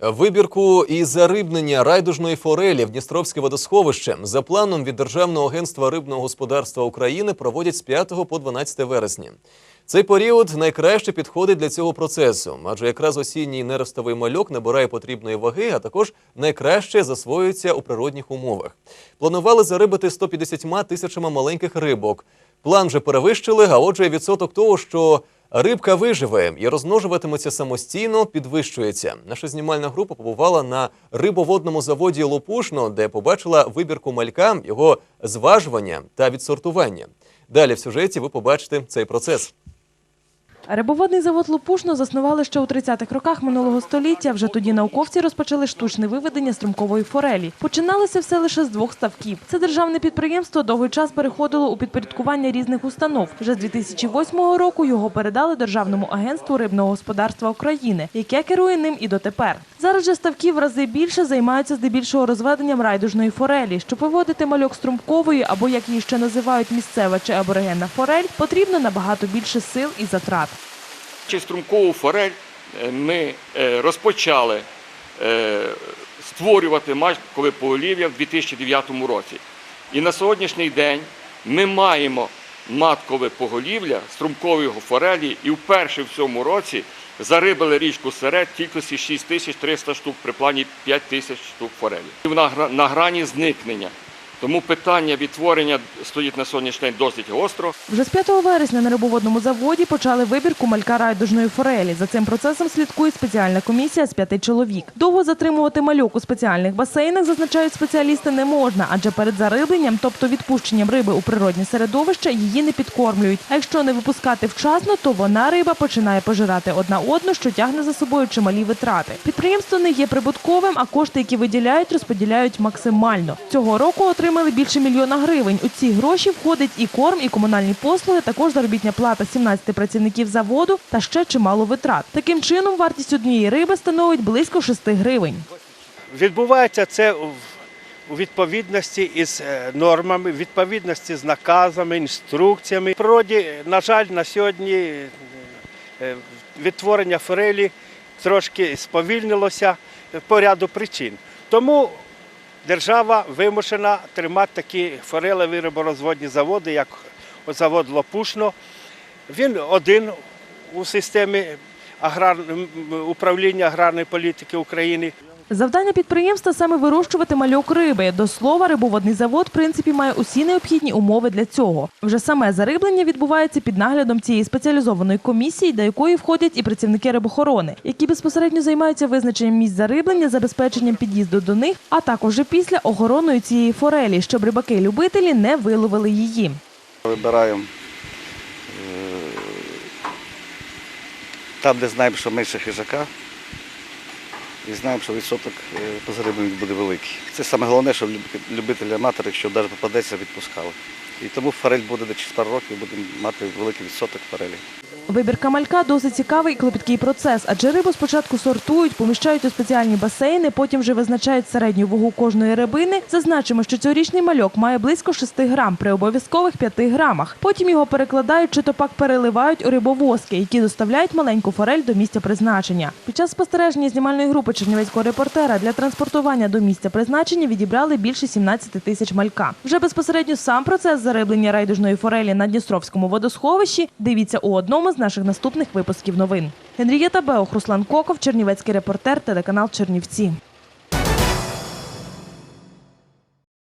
Вибірку і зарибнення райдужної форелі в Дністровське водосховище за планом від Державного агентства рибного господарства України проводять з 5 по 12 вересня. Цей період найкраще підходить для цього процесу, адже якраз осінній неростовий мальок набирає потрібної ваги, а також найкраще засвоюється у природних умовах. Планували зарибити 150 тисячами маленьких рибок. План вже перевищили, а отже, відсоток того, що рибка виживе і розмножуватиметься самостійно, підвищується. Наша знімальна група побувала на рибоводному заводі Лопушно, де побачила вибірку малька, його зважування та відсортування. Далі в сюжеті ви побачите цей процес. Рибоводний завод Лопушно заснували ще у 30-х роках минулого століття. Вже тоді науковці розпочали штучне виведення струмкової форелі. Починалося все лише з двох ставків. Це державне підприємство довгий час переходило у підпорядкування різних установ. Вже з 2008 року його передали Державному агентству рибного господарства України, яке керує ним і дотепер. Зараз же ставків в рази більше займаються здебільшого розведенням райдужної форелі. Щоб виводити мальок струмкової або як її ще називають місцева чи аборигенна форель, потрібно набагато більше сил і затрат. Чи струмкову форель е, ми е, розпочали е, створювати маткове поголів'я в 2009 році. І на сьогоднішній день ми маємо маткове поголів'я струмкової форелі і вперше в цьому році зарибали річку Серед кількості 6300 штук при плані 5000 штук форелі. Вона на грані зникнення. Тому питання відтворення стоїть на сьогоднішній день досить гостро. Вже з 5 вересня на рибоводному заводі почали вибірку малька райдужної форелі. За цим процесом слідкує спеціальна комісія з п'яти чоловік. Довго затримувати мальок у спеціальних басейнах, зазначають спеціалісти, не можна, адже перед зарибленням, тобто відпущенням риби у природне середовище, її не підкормлюють. А якщо не випускати вчасно, то вона риба починає пожирати одна одну, що тягне за собою чималі витрати. Підприємство не є прибутковим, а кошти, які виділяють, розподіляють максимально. Цього року отримали більше мільйона гривень. У ці гроші входить і корм, і комунальні послуги, також заробітня плата 17 працівників заводу та ще чимало витрат. Таким чином, вартість однієї риби становить близько 6 гривень. Відбувається це у відповідності із е, нормами, відповідності з наказами, інструкціями. В природі, на жаль, на сьогодні е, е, відтворення форелі трошки сповільнилося по ряду причин. Тому держава вимушена тримати такі форелеві риборозводні заводи, як завод Лопушно. Він один у системі аграр... управління аграрної політики України. Завдання підприємства саме вирощувати мальок риби. До слова, рибоводний завод в принципі має усі необхідні умови для цього. Вже саме зариблення відбувається під наглядом цієї спеціалізованої комісії, до якої входять і працівники рибохорони, які безпосередньо займаються визначенням місць зариблення, забезпеченням під'їзду до них, а також після охороною цієї форелі, щоб рибаки-любителі не виловили її. Вибираємо е, там, де знаємо, що менше хижака, і знаємо, що відсоток е, буде великий. Це саме головне, щоб любителі аматори, якщо навіть попадеться, відпускали. І тому форель буде до через пару років, будемо мати великий відсоток форелі. Вибірка малька досить цікавий і клопіткий процес, адже рибу спочатку сортують, поміщають у спеціальні басейни, потім вже визначають середню вагу кожної рибини. Зазначимо, що цьогорічний мальок має близько 6 грам при обов'язкових 5 грамах. Потім його перекладають чи то пак переливають у рибовозки, які доставляють маленьку форель до місця призначення. Під час спостереження знімальної групи чернівецького репортера для транспортування до місця призначення відібрали більше 17 тисяч малька. Вже безпосередньо сам процес зариблення райдужної форелі на Дністровському водосховищі дивіться у одному з наших наступних випусків новин. Генрієта Беох, Руслан Коков, Чернівецький репортер, телеканал Чернівці.